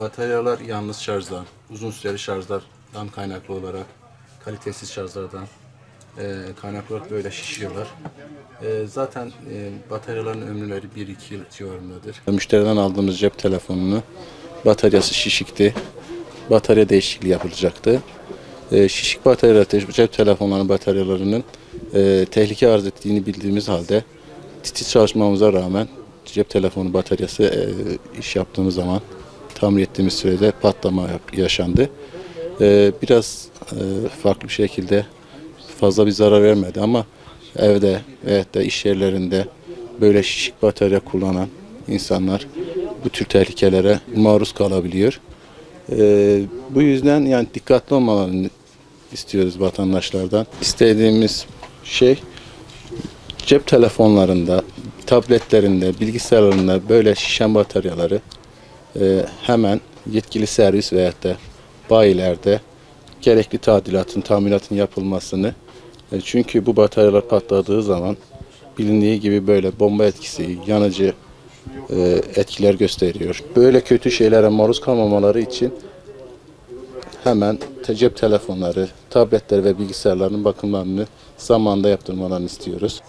Bataryalar yalnız şarjdan, uzun süreli şarjlardan kaynaklı olarak, kalitesiz şarjlardan e, kaynaklı olarak böyle şişiyorlar. E, zaten e, bataryaların ömürleri 1-2 yıl civarındadır. Müşteriden aldığımız cep telefonunu bataryası şişikti. Batarya değişikliği yapılacaktı. E, şişik batarya te- cep telefonlarının bataryalarının e, tehlike arz ettiğini bildiğimiz halde titiz çalışmamıza rağmen cep telefonu bataryası e, iş yaptığımız zaman tamir ettiğimiz sürede patlama yaşandı. E, biraz e, farklı bir şekilde fazla bir zarar vermedi ama evde veyahut da iş yerlerinde böyle şişik batarya kullanan insanlar bu tür tehlikelere maruz kalabiliyor. Ee, bu yüzden yani dikkatli olmalarını istiyoruz vatandaşlardan. İstediğimiz şey cep telefonlarında, tabletlerinde, bilgisayarlarında böyle şişen bataryaları e, hemen yetkili servis veyahut da bayilerde gerekli tadilatın, tamiratın yapılmasını e, çünkü bu bataryalar patladığı zaman bilindiği gibi böyle bomba etkisi, yanıcı etkiler gösteriyor. Böyle kötü şeylere maruz kalmamaları için hemen cep telefonları, tabletler ve bilgisayarların bakımlarını zamanında yaptırmalarını istiyoruz.